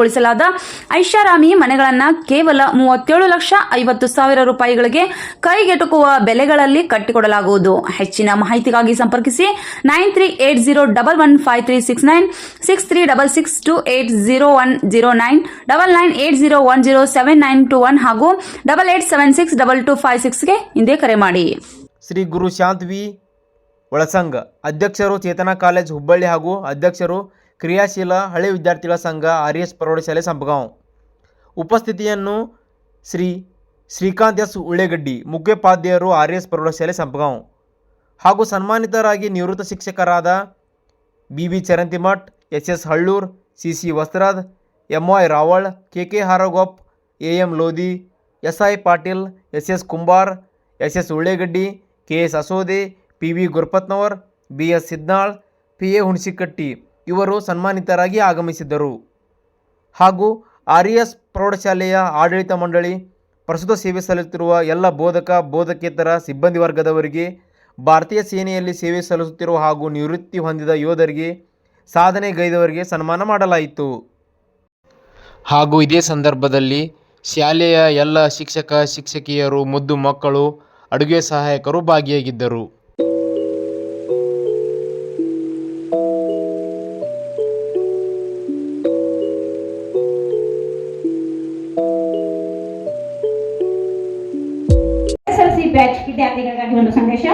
ವಿನ್ಯಾಸಗೊಳಿಸಲಾದ ಐಷಾರಾಮಿ ಮನೆಗಳನ್ನು ಕೇವಲ ಮೂವತ್ತೇಳು ಲಕ್ಷ ಐವತ್ತು ಸಾವಿರ ರೂಪಾಯಿಗಳಿಗೆ ಕೈಗೆಟುಕುವ ಬೆಲೆಗಳಲ್ಲಿ ಕಟ್ಟಿಕೊಡಲಾಗುವುದು. ಹೆಚ್ಚಿನ ಮಾಹಿತಿಗಾಗಿ ಸಂಪರ್ಕಿಸಿ nine three eight zero double one five three six nine six three double six two eight zero one zero nine double nine eight zero one zero seven nine two one ಹಾಗೂ double eight seven six double two five ಸಿಕ್ಸ್ಗೆ ಹಿಂದೆ ಕರೆ ಮಾಡಿ. ಶ್ರೀ ಗುರು ಶಾಂತ್ವಿ ಒಳಸಂಘ ಅಧ್ಯಕ್ಷರು Chetana college Hubballi ಹಾಗೂ ಅಧ್ಯಕ್ಷರು ಕ್ರಿಯಾಶೀಲ ಹಳೆ ವಿದ್ಯಾರ್ಥಿಗಳ ಸಂಘ ಆರ್ ಎಸ್ ಪ್ರೌಢಶಾಲೆ ಸಂಪಗಾಂವ್. ಉಪಸ್ಥಿತಿಯನ್ನು ಶ್ರೀ ಶ್ರೀಕಾಂತ್ ಎಸ್ ಉಳ್ಳೇಗಡ್ಡಿ, ಮುಖ್ಯೋಪಾಧ್ಯಾಯರು ಆರ್ ಎಸ್ ಪ್ರೌಢಶಾಲೆ ಸಂಪಗಾಂವ್. ಹಾಗೂ ಸನ್ಮಾನಿತರಾಗಿ ನಿವೃತ್ತ ಶಿಕ್ಷಕರಾದ B B Charantimath, S S Hallur, C C Vastrad, M Y Raval, K K Haragop, A M Lodhi, S I Patil, S S Kumbar, S S Ullegaddi, K S Asode, P V Gurupatnavar, B S Sidnal, P A Hunasikatti. ಇವರು ಸನ್ಮಾನಿತರಾಗಿ ಆಗಮಿಸಿದ್ದರು. ಹಾಗೂ R S ಪ್ರೌಢಶಾಲೆಯ ಆಡಳಿತ ಮಂಡಳಿ ಪ್ರಸ್ತುತ ಸೇವೆ ಸಲ್ಲಿಸುತ್ತಿರುವ ಎಲ್ಲ ಬೋಧಕ, ಬೋಧಕೇತರ ಸಿಬ್ಬಂದಿ ವರ್ಗದವರಿಗೆ ಭಾರತೀಯ ಸೇನೆಯಲ್ಲಿ ಸೇವೆ ಸಲ್ಲಿಸುತ್ತಿರುವ ಹಾಗೂ ನಿವೃತ್ತಿ ಹೊಂದಿದ ಯೋಧರಿಗೆ ಸಾಧನೆಗೈದವರಿಗೆ ಸನ್ಮಾನ ಮಾಡಲಾಯಿತು. ಹಾಗೂ ಇದೇ ಸಂದರ್ಭದಲ್ಲಿ ಶಾಲೆಯ ಎಲ್ಲ ಶಿಕ್ಷಕ, ಶಿಕ್ಷಕಿಯರು, ಮುದ್ದು ಮಕ್ಕಳು, ಅಡುಗೆ ಸಹಾಯಕರು ಭಾಗಿಯಾಗಿದ್ದರು. ಬ್ಯಾಚ್ ವಿದ್ಯಾರ್ಥಿಗಳಿಗಾಗಿ ಒಂದು ಸಂದೇಶ.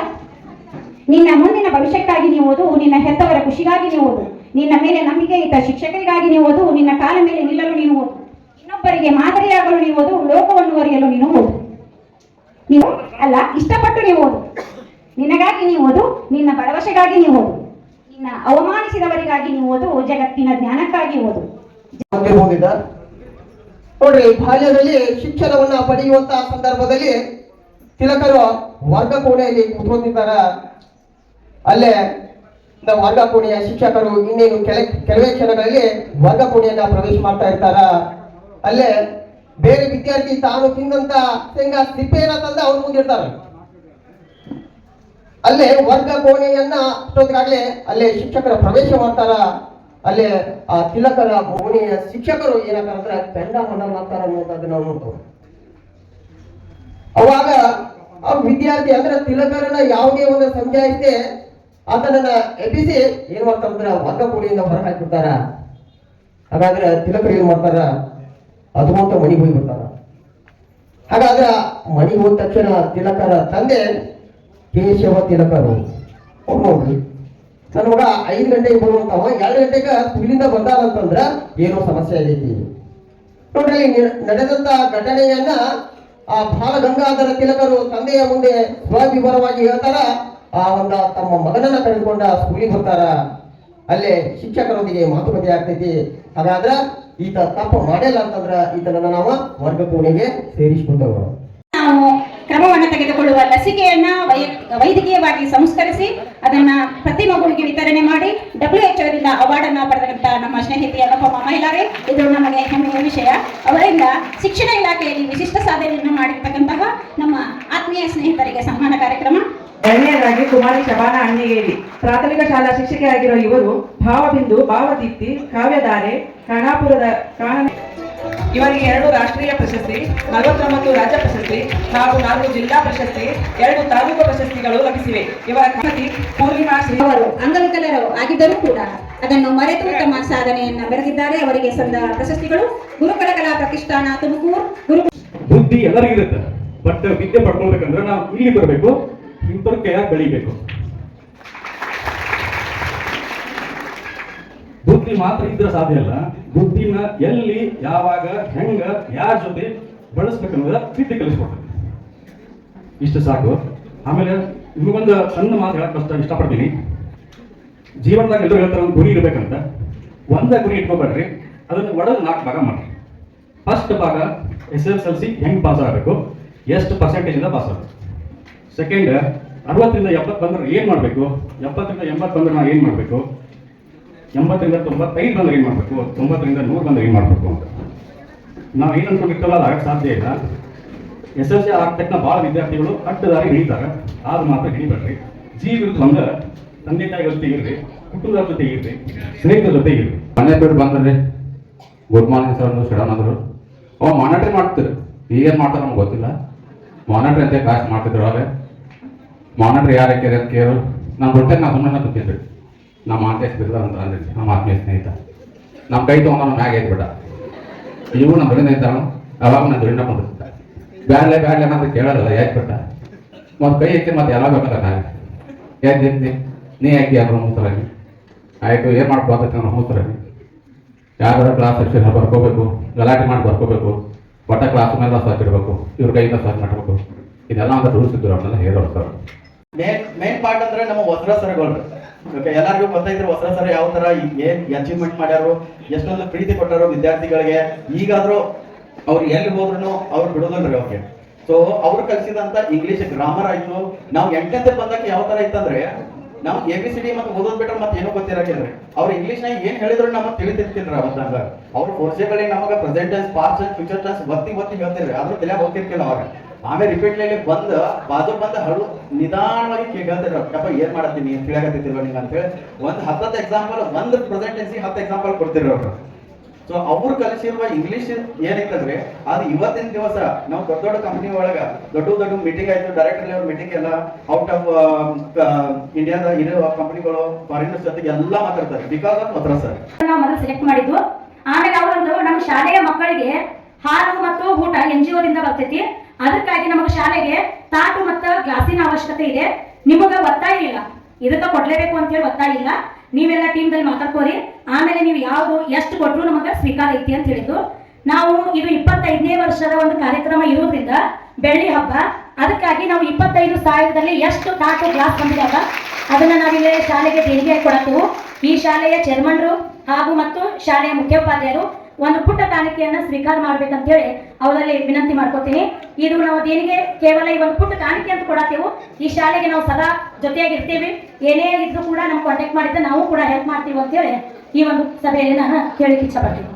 ನಿನ್ನ ಮುಂದಿನ ಭವಿಷ್ಯಕ್ಕಾಗಿ ನೀವು ಓದು, ನಿನ್ನ ಹೆತ್ತವರ ಖುಷಿಗಾಗಿ ನೀವು ಓದು. ನಿನ್ನ ಮೇಲೆ ನಂಬಿಕೆ ಇಟ್ಟ ಶಿಕ್ಷಕರಿಗಾಗಿ ನೀವು ಓದು, ನಿನ್ನ ಕಾಲ ಮೇಲೆ ನಿಲ್ಲಲು ನೀವು ಓದು. ಇನ್ನೊಬ್ಬರಿಗೆ ಮಾದರಿಯಾಗಲು ನೀವು ಓದು, ಲೋಕವನ್ನು ಅರಿಯಲು ನೀನು ಓದು. ನೀವು ಅಲ್ಲ, ಇಷ್ಟಪಟ್ಟು ನೀವು ಓದು. ನಿನಗಾಗಿ ನೀವು ಓದು, ನಿನ್ನ ಭರವಸೆಗಾಗಿ ನೀವು ಓದು. ನಿನ್ನ ಅವಮಾನಿಸಿದವರಿಗಾಗಿ ನೀವು ಓದು, ಜಗತ್ತಿನ ಜ್ಞಾನಕ್ಕಾಗಿ ಓದು. ನೋಡ್ರಿ, ಬಾಲ್ಯದಲ್ಲಿ ಶಿಕ್ಷಣವನ್ನ ಪಡೆಯುವಂತಹ ಸಂದರ್ಭದಲ್ಲಿ ತಿಲಕರು ವರ್ಗ ಕೋಣೆಯಲ್ಲಿ ಕೂತ್ಕೊಂಡಿದ್ದಾರ. ಅಲ್ಲೇ ವರ್ಗ ಕೋಣೆಯ ಶಿಕ್ಷಕರು ಇನ್ನೇನು ಕೆಲ, ಕೆಲವೇ ಕ್ಷಣಗಳಲ್ಲಿ ವರ್ಗ ಕೋಣೆಯನ್ನ ಪ್ರವೇಶ ಮಾಡ್ತಾ ಇರ್ತಾರ? ಅಲ್ಲೇ ಬೇರೆ ವಿದ್ಯಾರ್ಥಿ ತಾನು ತಿಂದಂತ ಶೇಂಗಾ ಸಿಪ್ಪೆಯನ್ನ ತಂದ ಅವ್ರು ಮುಂದಿರ್ತಾರ ಅಲ್ಲೇ ವರ್ಗ ಕೋಣೆಯನ್ನ ಅಷ್ಟೊತ್ತಿಗಾಗ್ಲೇ ಅಲ್ಲೇ ಶಿಕ್ಷಕರ ಪ್ರವೇಶ ಮಾಡ್ತಾರ? ಅಲ್ಲೇ ಆ ತಿಲಕರ ಕೋಣೆಯ ಶಿಕ್ಷಕರು ಏನಾಗ್ತಾರ ಅಂದ್ರೆ ಬೆಂಡ ಮನ ಮಾಡ್ತಾರ ಅನ್ನೋದನ್ನ ನಾವು ಅವಾಗ ವಿದ್ಯಾರ್ಥಿ ಅಂದ್ರೆ ತಿಲಕರನ್ನ ಯಾವುದೇ ಒಂದು ಸಂಖ್ಯೆ ಐತೆ ಅದನ್ನ ಎಬ್ಬಿಸಿ ಏನ್ ಮಾಡ್ತಾರ ವರ್ಗ ಕೂಡಿಯಿಂದ ಹೊರ ಹಾಕಿಬಿಡ್ತಾರ. ಹಾಗಾದ್ರೆ ತಿಲಕರು ಏನ್ ಮಾಡ್ತಾರ? ಅದು ಅಂತ ಹೋಗಿ ಬಿಡ್ತಾರ ಹಾಗಾದ್ರೆ ಮಣಿ ಹೋದ ತಕ್ಷಣ ತಿಲಕರ ತಂದೆ ಕೇಶವ ತಿಲಕರು. ನೋಡ್ರಿ. ನನ್ನ ಮಗ ಐದು ಗಂಟೆಗೆ ಬರುವಂತವ, ಎರಡು ಗಂಟೆಗೆ ಸ್ಕೂಲಿಂದ ಬಂದಾನಂತಂದ್ರ ಏನೋ ಸಮಸ್ಯೆ ಆಗೈತಿ. ನೋಡ್ರಿ ನಡೆದಂತ ಘಟನೆಯನ್ನ ಆ ಬಾಲಗಂಗಾಧರ ತಿಲಕರು ತಂದೆಯ ಮುಂದೆ ಸ್ವವಿವರವಾಗಿ ಹೇಳ್ತಾರ, ಆ ಒಂದ ತಮ್ಮ ಮಗನನ್ನ ಕರೆದುಕೊಂಡ ಸ್ಕೂಲಿಗೆ ಹೋಗ್ತಾರ. ಅಲ್ಲೇ ಶಿಕ್ಷಕರೊಂದಿಗೆ ಮಾತುಕತೆ ಆಗ್ತೈತಿ. ಹಾಗಾದ್ರ ಈತ ತಪ್ಪು ಮಾಡಿಲ್ಲ ಅಂತಂದ್ರ ಈತನನ್ನ ನಾವು ವರ್ಗ ಕೋಣೆಗೆ ತೆಗೆದುಕೊಳ್ಳುವ ಲಸಿಕೆಯನ್ನ ವೈದ್ಯಕೀಯವಾಗಿ ಸಂಸ್ಕರಿಸಿ ಅದನ್ನ ಪ್ರತಿ ಮಗುವಿಗೆ ವಿತರಣೆ ಮಾಡಿ ಡಬ್ಲ್ಯೂ ಎಚ್ ಅವರಿಂದ ಅವಾರ್ಡ್ ಅನ್ನ ಪಡೆದಂತ ನಮ್ಮ ಸ್ನೇಹಿತೆ ಅನುಪಮ ಮಹಿಳಾರೆ, ಇದು ನಮಗೆ ಹೆಮ್ಮೆಯ ವಿಷಯ. ಅವರಿಂದ ಶಿಕ್ಷಣ ಇಲಾಖೆಯಲ್ಲಿ ವಿಶಿಷ್ಟ ಸಾಧನೆಯನ್ನು ಮಾಡಿರ್ತಕ್ಕಂತಹ ನಮ್ಮ ಆತ್ಮೀಯ ಸ್ನೇಹಿತರಿಗೆ ಸನ್ಮಾನ ಕಾರ್ಯಕ್ರಮ. ಎರಡನೇದಾಗಿ ಕುಮಾರಿ ಶಬಾನ ಅಣ್ಣಿಗೇರಿ ಪ್ರಾಥಮಿಕ ಶಾಲಾ ಶಿಕ್ಷಕಿಯಾಗಿರುವ ಇವರು ಭಾವಬಿಂದು, ಭಾವದೀಪ್ತಿ, ಕಾವ್ಯಧಾರೆ ಕಣಾಪುರದ ಕಾಣ ಇವರಿಗೆ ಎರಡು ರಾಷ್ಟ್ರೀಯ ಪ್ರಶಸ್ತಿ ನಲವತ್ತೊಂಬತ್ತು ರಾಜ್ಯ ಪ್ರಶಸ್ತಿ ಹಾಗೂ ನಾಲ್ಕು ಜಿಲ್ಲಾ ಪ್ರಶಸ್ತಿ ಎರಡು ತಾಲೂಕು ಪ್ರಶಸ್ತಿಗಳು ಲಭಿಸಿವೆ. ಇವರ ಕೃತಿ ಪೂರ್ಣಿಮಾ ಶ್ರೀ ಅವರು ಅಂಗವಿಕಲರು ಆಗಿದ್ದರೂ ಕೂಡ ಅದನ್ನು ಮರೆತು ತಮ್ಮ ಸಾಧನೆಯನ್ನು ಬೆರೆದಿದ್ದಾರೆ ಅವರಿಗೆ ಸಂದ ಪ್ರಶಸ್ತಿಗಳು ಗುರುಕುಲ ಕಲಾ ಪ್ರತಿಷ್ಠಾನ ತುಮಕೂರು ಗುರು ಬುದ್ಧಿ ಎಲ್ಲರಿಗಿರುತ್ತೆ ಬಟ್ ವಿದ್ಯೆ ಪಡ್ಕೊಳ್ಬೇಕಂದ್ರೆ ನಾವು ಇಲ್ಲಿ ಬರಬೇಕು ಇಂಥವ್ರ ಕೈಯಾಗ ಬೆಳಿಬೇಕು. ಬುದ್ಧಿ ಮಾತ್ರ ಇದ್ರೆ ಸಾಧ್ಯ ಅಲ್ಲ ಬುದ್ಧಿನ ಎಲ್ಲಿ, ಯಾವಾಗ, ಹೆಂಗ, ಯಾರ ಜೊತೆ ಬಳಸ್ಬೇಕನ್ನೋದ ವಿದ್ಯೆ ಕಲಿಸ್ಕೊಡ್ತದೆ ಇಷ್ಟು ಸಾಕು. ಆಮೇಲೆ ನಿಮಗೊಂದು ಸಣ್ಣ ಮಾತು ಹೇಳಕ್ ಕಷ್ಟ ಇಷ್ಟಪಡ್ತೀನಿ. ಜೀವನದಾಗ ಎಲ್ಲರೂ ಹೇಳ್ತಾರೆ, ಒಂದು ಗುರಿ ಇರ್ಬೇಕಂತ. ಒಂದೇ ಗುರಿ ಇಟ್ಕೋಬೇಡ್ರಿ. ಅದನ್ನು ಒಡೆದು ನಾಲ್ಕು ಭಾಗ ಮಾಡಿ ಫಸ್ಟ್ ಭಾಗ, ಎಸ್ ಎಸ್ ಎಲ್ ಸಿ ಹೆಂಗೆ ಪಾಸ್ ಆಗಬೇಕು? ಎಷ್ಟು ಪರ್ಸೆಂಟೇಜಿಂದ ಪಾಸ್ ಆಗಬೇಕು? ಸೆಕೆಂಡ್ ಅರವತ್ತರಿಂದ ಎಪ್ಪತ್ತು ಬಂದ್ರೆ ಏನು ಮಾಡಬೇಕು? ಎಪ್ಪತ್ತರಿಂದ ಎಂಬತ್ತು ಬಂದ್ರೆ ನಾವು ಏನು ಮಾಡಬೇಕು? ಎಂಬತ್ತರಿಂದ ತೊಂಬತ್ತೈದು ಬಂದ್ರೆ ಏನು ಮಾಡಬೇಕು? ತೊಂಬತ್ತರಿಂದ ನೂರು ಬಂದ್ರೆ ಏನು ಮಾಡಬೇಕು ಅಂತ. ನಾವು ಏನು ಅನ್ಕೊಂಡಿರ್ತಲ್ಲ ಅದು ಆಗಕ್ಕೆ ಸಾಧ್ಯ ಇಲ್ಲ. ಎಸ್ ಎಲ್ ಸಿ ತಕ್ಷಣ ಭಾಳ ವಿದ್ಯಾರ್ಥಿಗಳು ಅಡ್ಡ ದಾರಿ ಹಿಡಿತಾರೆ. ಆದ್ರೆ ಮಾತ್ರ ಹಿಡಿಬೇಡ್ರಿ. ಜೀವಿರುದು ಬಂದ ತಂದೆ ತಾಯಿ ಜೊತೆ ಇರ್ರಿ, ಕುಟುಂಬದ ಜೊತೆ ಇರ್ರಿ, ಸ್ನೇಹಿತರ ಜೊತೆ ಇರ್ರಿ. ಮನೆ ಬಿಟ್ಟು ಬಂದ್ರಿ ಗುಡ್ ಮಾರ್ನಿಂಗ್ ಸರ್ ಅಂದ್ರು ಸಡನ್ ಅಂದ್ರು. ಅವ ಮಾನಿಟ್ರಿ ಮಾಡ್ತಾರೆ ಈಗೇನು ಮಾಡ್ತಾರೆ ನಮ್ಗೆ ಗೊತ್ತಿಲ್ಲ. ಮಾನಿಟ್ರಿ ಅಂತ ಕ್ಲಾಸ್ ಮಾಡ್ತಿದ್ರು ಅವೇ ಮಾನಿಟ್ರಿ ಯಾರು ಹಾಕ್ಯಾರ ಅಂತ ಕೇಳು. ನಾನು ಹೊಟ್ಟೆ ನಾ ಸುಮ್ಮನೆ ಕೂತಿದ್ರಿ ನಮ್ಮ ಆತ್ಮೀಯ ಬಿರ್ಲ ಅಂತ ಅಂದ್ರಿ ನಮ್ಮ ಆತ್ಮೀಯ ಸ್ನೇಹಿತ. ನಮ್ಮ ಕೈ ತೊಗೊಂಡು ನಮ್ಮ ಮ್ಯಾಗ ಐತ್ ಬಿಡ. ಇವು ನಮ್ಮ ದುಡಿನ ಇದ್ದಾನು ಅವಾಗ ನಾನು ದುಡಿನ ಬಂದಿರ್ತ ಬ್ಯಾಡ್ಲೆ ಬ್ಯಾಡ್ಲೆ ಅಂತ ಕೇಳಲ್ಲ ಯಾಕೆ ಬಿಟ್ಟ? ಮತ್ತು ಕೈ ಎತ್ತಿ ಮತ್ತೆ ಎಲ್ಲ ಬೇಕಲ್ಲ ನಾನು ಯಾಕೆ ಎತ್ತಿ? ನೀ ಯಾಕೆ ಯಾರು ಮೂಸರಾಗಿ ಆಯಿತು, ಏನು ಮಾಡ್ಬೋದು ನಾನು ಮೂಸರಾಗಿ ಯಾರು ಕ್ಲಾಸ್ ಸೆಕ್ಷನ್ ಬರ್ಕೋಬೇಕು, ಗಲಾಟೆ ಮಾಡಿ ಬರ್ಕೋಬೇಕು, ಒಟ್ಟ ಕ್ಲಾಸ್ ಮೇಲೆ ಸಾಕಿಡ್ಬೇಕು, ಇವ್ರ ಕೈಯಿಂದ ಸಾಕು ಮಾಡಬೇಕು. ಇದೆಲ್ಲ ಅಂತ ರೂಲ್ಸ್ ಇದ್ರು ಅವನ್ನೆಲ್ಲ ಹೇಳೋರು ಸರ್. ಮೇನ್ ಮೇನ್ ಪಾರ್ಟ್ ಅಂದ್ರೆ ನಮ್ಮ ವಸ್ತ್ರ ಸರಗಳು. ಓಕೆ ಎಲ್ಲರಿಗೂ ಗೊತ್ತೈತ್ರಿ ವಸ್ತ್ರ ಸರ ಯಾವ ತರ ಏನ್ ಅಚೀವ್ಮೆಂಟ್ ಮಾಡ್ಯಾರು, ಎಷ್ಟೊಂದು ಪ್ರೀತಿ ಕೊಟ್ಟಾರು ವಿದ್ಯಾರ್ಥಿಗಳಿಗೆ, ಈಗಾದ್ರೂ ಅವ್ರು ಎಲ್ಲಿ ಹೋದ್ರು ಅವ್ರು ಬಿಡೋದಿಲ್ರಿ ಓಕೆ ಸೊ ಅವ್ರು ಕಲಿಸಿದಂತ ಇಂಗ್ಲಿಷ್ ಗ್ರಾಮರ್ ಆಯ್ತು. ನಾವು ಎಂಟನೇ ಬಂದಾಗ ಯಾವ ತರ ಇತ್ತಂದ್ರೆ, ನಾವು ಎ ಬಿ ಸಿ ಡಿ ಮತ್ತೆ ಓದೋದ್ ಬಿಟ್ರೆ ಮತ್ತೆ ಏನೋ ಗೊತ್ತಿರಕಿಲ್ರಿ. ಅವ್ರು ಇಂಗ್ಲಿಷ್ ನಾಗ ಏನ್ ಹೇಳಿದ್ರು ನಮಗೆ ತಿಳಿತಿರ್ತಿಲ್ರ ಅವತ್ತಂಗ ಅವ್ರ ಫೋರ್ಸೆಗಳಿಗೆ ನಮಗ present tense past future tense ಒತ್ತಿ ಒತ್ತಿ ಹೇಳ್ತಿರ್ರಿ ಆದ್ರೂ ತಲೆ ಹೋಗ್ತಿರ್ಕಿಲ್ಲ ಅವಾಗ ಆಮೇಲೆ ರಿಪೀಟ್ಲಿ ಬಂದ, ಬಾಜು ಬಂದ ಹಳು ನಿಧಾನವಾಗಿ ಕೇಳ್ತಿದ್ರು ಯಪ್ಪ ಏನ್ ಮಾಡತ್ತೀನಿ? ತಿಳಿಯಾಕತ್ತಿಲ್ವ ನಿಂಗೆ ಅಂತ ಹೇಳಿ ಒಂದ್ ಹತ್ತತ್ತು ಎಕ್ಸಾಂಪಲ್ ಒಂದ್ ಪ್ರೆಸೆಂಟೆನ್ಸಿ ಹತ್ತು ಎಕ್ಸಾಂಪಲ್ ಕೊಡ್ತಿದ್ರು ಅವರು. ಸೊ ಅವ್ರು ಕಲಿಸಿರುವ ಇಂಗ್ಲಿಷ್ ಏನೈತಂದ್ರೆ ಅದು ಇವತ್ತಿನ ದಿವಸ ನಾವು ದೊಡ್ಡ ದೊಡ್ಡ ಕಂಪನಿ ಒಳಗ, ದೊಡ್ಡ ದೊಡ್ಡ ಮೀಟಿಂಗ್ ಆಯ್ತು ಡೈರೆಕ್ಟರ್ ಲೆವೆಲ್ ಮೀಟಿಂಗ್ ಎಲ್ಲ ಔಟ್ ಆಫ್ ಇಂಡಿಯಾದ ಇರೋ ಕಂಪ್ನಿಗಳು ಫಾರಿನರ್ಸ್ ಜೊತೆಗೆ ಎಲ್ಲ ಮಾತಾಡ್ತಾರೆ ಬಿಕಾಸ್ ಆಫ್ ಮದ್ರಾಸ್ ನಾವು ಮೊದಲು ಸೆಲೆಕ್ಟ್ ಮಾಡಿದ್ವು ಆಮೇಲೆ ಅವರೊಂದು ನಮ್ಮ ಶಾಲೆಯ ಮಕ್ಕಳಿಗೆ ಹಾಲು ಮತ್ತು ಊಟ ಎನ್ ಜಿ ಓದಿಂದ ಬರ್ತೈತಿ. ಅದಕ್ಕಾಗಿ ನಮಗೆ ಶಾಲೆಗೆ ತಾಟು ಮತ್ತು ಗ್ಲಾಸಿನ ಅವಶ್ಯಕತೆ ಇದೆ. ನಿಮಗ ಒತ್ತಾಯ ಇಲ್ಲ. ಇದಕ್ಕ ಕೊಡ್ಲೇಬೇಕು ಅಂತ ಹೇಳಿ ಒತ್ತಾಯ ಇಲ್ಲ. ನೀವೆಲ್ಲ ಟೀಮ್ದಲ್ಲಿ ಮಾತಾಡ್ಕೋರಿ. ಆಮೇಲೆ ನೀವು ಯಾವುದು ಎಷ್ಟು ಕೊಟ್ಟರು ನಮಗೆ ಸ್ವೀಕಾರ ಐತಿ ಅಂತ ಹೇಳಿದ್ದು. ನಾವು ಇದು ಇಪ್ಪತ್ತೈದನೇ ವರ್ಷದ ಒಂದು ಕಾರ್ಯಕ್ರಮ ಇರೋದ್ರಿಂದ ಬೆಳ್ಳಿ ಹಬ್ಬ. ಅದಕ್ಕಾಗಿ ನಾವು ಇಪ್ಪತ್ತೈದು ಸಾವಿರದಲ್ಲಿ ಎಷ್ಟು ತಾಟು ಗ್ಲಾಸ್ ಬಂದಿದಾಗ ಅದನ್ನ ನಾವಿಲ್ಲಿ ಶಾಲೆಗೆ ದೇಣಿಗೆ ಕೊಡಕ್ಕೂ ಈ ಶಾಲೆಯ ಚೇರ್ಮನ್ರು ಹಾಗೂ ಮತ್ತು ಶಾಲೆಯ ಮುಖ್ಯೋಪಾಧ್ಯಾಯರು ಒಂದು ಪುಟ್ಟ ಕಾಣಿಕೆಯನ್ನ ಸ್ವೀಕಾರ ಮಾಡ್ಬೇಕಂತ ಹೇಳಿ ಅವರಲ್ಲಿ ವಿನಂತಿ ಮಾಡ್ಕೋತೀನಿ. ಇದು ನಾವು ದೇನಿಗೆ ಕೇವಲ ಈ ಒಂದು ಪುಟ್ಟ ಕಾಣಿಕೆ ಅಂತ ಕೊಡತ್ತೇವು, ಈ ಶಾಲೆಗೆ ನಾವು ಸದಾ ಜೊತೆಯಾಗಿರ್ತೀವಿ. ಏನೇ ಇದ್ರು ಕೂಡ ನಮ್ಗೆ ಕಾಂಟ್ಯಾಕ್ಟ್ ಮಾಡಿದ್ರೆ ನಾವು ಕೂಡ ಹೆಲ್ಪ್ ಮಾಡ್ತೀವಿ ಅಂತೇಳಿ ಈ ಒಂದು ಸಭೆಯಲ್ಲಿ ನಾನು ಕೇಳಿಕ್ಕೆ ಇಚ್ಛಪಡ್ತೀನಿ.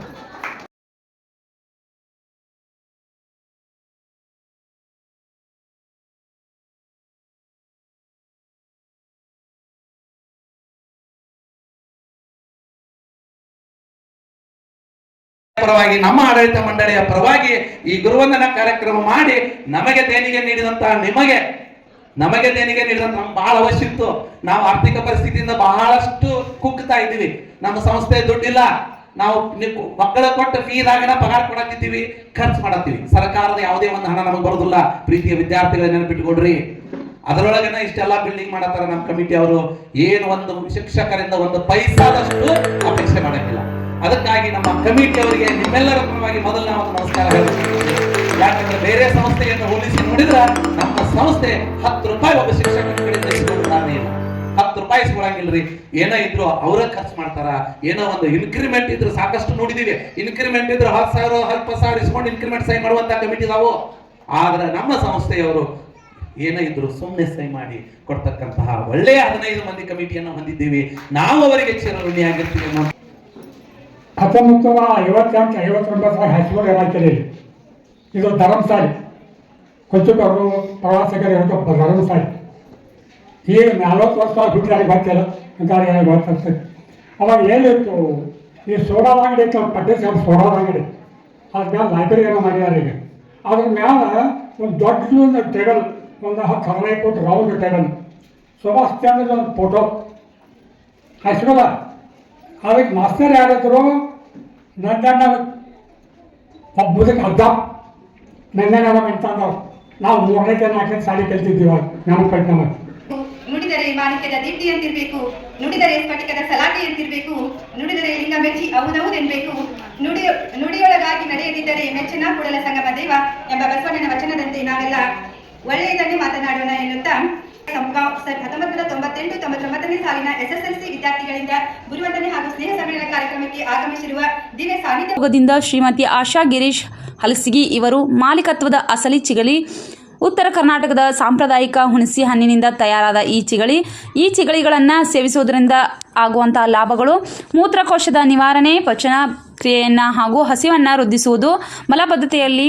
ಪರವಾಗಿ ನಮ್ಮ ಆಡಳಿತ ಮಂಡಳಿಯ ಪರವಾಗಿ ಈ ಗುರುವಂದನ ಕಾರ್ಯಕ್ರಮ ಮಾಡಿ ನಮಗೆ ದೇಣಿಗೆ ನೀಡಿದಂತಹ ನಿಮಗೆ, ನಮಗೆ ದೇಣಿಗೆ ನೀಡಿದಂತ ನಮ್ಗೆ ಬಹಳ ಅವಶ್ಯ ಇತ್ತು. ನಾವು ಆರ್ಥಿಕ ಪರಿಸ್ಥಿತಿಯಿಂದ ಬಹಳಷ್ಟು ಕುಗ್ತಾ ಇದ್ದೀವಿ. ನಮ್ಮ ಸಂಸ್ಥೆ ದುಡ್ಡಿಲ್ಲ. ನಾವು ಮಕ್ಕಳ ಕೊಟ್ಟ ಫೀದಾಗನ ಪಗಾರ ಕೊಡತ್ತಿದ್ದೀವಿ ಖರ್ಚು ಮಾಡತ್ತೀವಿ. ಸರ್ಕಾರದ ಯಾವುದೇ ಒಂದು ಹಣ ನಮಗೆ ಬರೋದಿಲ್ಲ. ಪ್ರೀತಿಯ ವಿದ್ಯಾರ್ಥಿಗಳ ನೆನಪಿಟ್ಕೊಡ್ರಿ ಅದರೊಳಗನ ಇಷ್ಟೆಲ್ಲ ಬಿಲ್ಡಿಂಗ್ ಮಾಡತ್ತಾರ ನಮ್ಮ ಕಮಿಟಿ ಅವರು. ಏನು ಒಂದು ಶಿಕ್ಷಕರಿಂದ ಒಂದು ಪೈಸಾದಷ್ಟು ಅಪೇಕ್ಷೆ ಮಾಡಂಗಿಲ್ಲ. ಅದಕ್ಕಾಗಿ ನಮ್ಮ ಕಮಿಟಿ ಅವರಿಗೆ ನಿಮ್ಮೆಲ್ಲರ ಪರವಾಗಿ ಮೊದಲು ನಾವು ನಮಸ್ಕಾರ ಯಾಕಂದ್ರೆ ಬೇರೆ ಸಂಸ್ಥೆಯನ್ನು ಹೋಲಿಸಿ ನೋಡಿದ್ರೆ ನಮ್ಮ ಸಂಸ್ಥೆ ಹತ್ತು ರೂಪಾಯಿ ಒಬ್ಬ ಶಿಕ್ಷಕ ಇಲ್ಲ. ಹತ್ತು ರೂಪಾಯಿ ಇಸ್ಕೊಳಂಗಿಲ್ರಿ. ಏನೋ ಇದ್ರು ಅವರ ಖರ್ಚು ಮಾಡ್ತಾರ. ಏನೋ ಒಂದು ಇನ್ಕ್ರಿಮೆಂಟ್ ಇದ್ರು ಸಾಕಷ್ಟು ನೋಡಿದೀವಿ. ಇನ್ಕ್ರಿಮೆಂಟ್ ಇದ್ರು ಹತ್ತು ಸಾವಿರ ಹತ್ತು ಸಾವಿರ ಇಸ್ಕೊಂಡು ಇನ್ಕ್ರಿಮೆಂಟ್ ಸೈ ಮಾಡುವಂತ ಕಮಿಟಿ ಇದಾವು? ಆದ್ರೆ ನಮ್ಮ ಸಂಸ್ಥೆಯವರು ಏನೇ ಇದ್ರು ಸುಮ್ಮನೆ ಸೈ ಮಾಡಿ ಕೊಡ್ತಕ್ಕಂತಹ ಒಳ್ಳೆಯ ಹದಿನೈದು ಮಂದಿ ಕಮಿಟಿಯನ್ನು ಹೊಂದಿದ್ದೀವಿ. ನಾವು ಅವರಿಗೆ ಚಿರಋಣಿಯಾಗಿರ್ತೀವಿ ಹತ್ತೊಂಬತ್ತು ನೂರ ಐವತ್ತೆಂಟು ಐವತ್ತೊಂಬತ್ತರ ಹೈಸ್ಕೂಲ್ ಇದು ಧರ್ಮಸಾಲಿ ಕೊಂಚಕರು ಪ್ರವಾಸಿಗರು ಇರೋದು ಧರ್ಮಸಾಲಿ ಈಗ ನಲ್ವತ್ತು ವರ್ಷ ಬಿಟ್ಟರೆ ಗೊತ್ತಿಲ್ಲ ಅಂತಾರೆ ಗೊತ್ತಿರ್ತದೆ ಅವಾಗ ಏನಿತ್ತು ಈ ಸೋಡಾ ಅಂಗಡಿ ಇತ್ತು ಪಟ್ಟಿಸ್ ಸಾಹೇಬ್ ಸೋಡಾ ಅಂಗಡಿ ಅದ್ರ ಮೇಲೆ ಲೈಬ್ರರಿ ಏನೋ ಮಾಡಿದ್ದಾರೆ ಈಗ. ಅದ್ರ ಮೇಲೆ ಒಂದು ದೊಡ್ಡ ಟೇಬಲ್, ಒಂದು ಹತ್ತು ಹದಿನೈದು ರೌಂಡ್ ಟೇಬಲ್. ಸುಭಾಷ್ ಚಂದ್ರ ಒಂದು ಫೋಟೋ. ಹೈಸ್ಕೂಲ ಅದಕ್ಕೆ ಮಾಸ್ತರ್ ಯಾರಿದ್ರು? ನನ್ನ ಒಬ್ಬ ಮುದಕ್ಕೆ ಅರ್ಧ ನನ್ನ ನಮಗೆ ಅಂತಂದವ್ರು ನಾವು ಮೂರನೇ ನಾಲ್ಕನೇ ಸಾಲಿ ಕಲ್ತಿದ್ದೀವಿ ನಮ್ಮ ಪಟ್ಟಣ ನುಡಿದರೆ ಮಾಣಿಕ್ಯದ ದಿಟ್ಟಿ ಅಂತಿರ್ಬೇಕು, ನುಡಿದರೆ ಸ್ಫಟಿಕದ ಸಲಾಕೆ ಅಂತಿರ್ಬೇಕು, ನುಡಿದರೆ ಲಿಂಗ ಮೆಚ್ಚಿ ಹೌದೌದೆನ್ಬೇಕು ನುಡಿ, ನುಡಿಯೊಳಗಾಗಿ ನಡೆಯದಿದ್ದರೆ ಮೆಚ್ಚನ ಕೂಡಲ ಸಂಗಮ ದೇವ ಎಂಬ ಬಸವಣ್ಣನ ವಚನದಂತೆ ನಾವೆಲ್ಲ ಒಳ್ಳೆಯದನ್ನೇ ಮಾತನಾಡೋಣ ಎನ್ನುತ್ತಾ ಸಂಗಾಂವ್ ಸರ್ ಹತ್ತೊಂಬತ್ತು ನೂರ ತೊಂಬತ್ತೆಂಟು ತೊಂಬತ್ತೊಂಬತ್ತನೇ ಸಾಲಿನ ಎಸ್ಎಸ್ಎಲ್ಸಿ ವಿದ್ಯಾರ್ಥಿಗಳಿಂದ ಗುರುವಂದನೆ ಹಾಗೂ ಸ್ನೇಹ ಸಮ್ಮೇಳನ ಕಾರ್ಯಕ್ರಮಕ್ಕೆ ಆಗಮಿಸಿರುವ ದಿವ್ಯ ಸಾನಿಧ್ಯದಿಂದ ಶ್ರೀಮತಿ ಆಶಾ ಗಿರೀಶ್ ಹಲಸಿಗಿ ಇವರು ಮಾಲೀಕತ್ವದ ಅಸಲಿ ಚಿಗಳಿ, ಉತ್ತರ ಕರ್ನಾಟಕದ ಸಾಂಪ್ರದಾಯಿಕ ಹುಣಸಿ ಹಣ್ಣಿನಿಂದ ತಯಾರಾದ ಈ ಚಿಗಳಿ. ಈ ಚಿಗಳಿಗಳನ್ನು ಸೇವಿಸುವುದರಿಂದ ಆಗುವಂತಹ ಲಾಭಗಳು, ಮೂತ್ರಕೋಶದ ನಿವಾರಣೆ ಪಚನ ಕ್ರಿಯೆಯನ್ನು ಹಾಗೂ ಹಸಿವನ್ನು ವೃದ್ಧಿಸುವುದು ಮಲಬದ್ಧತೆಯಲ್ಲಿ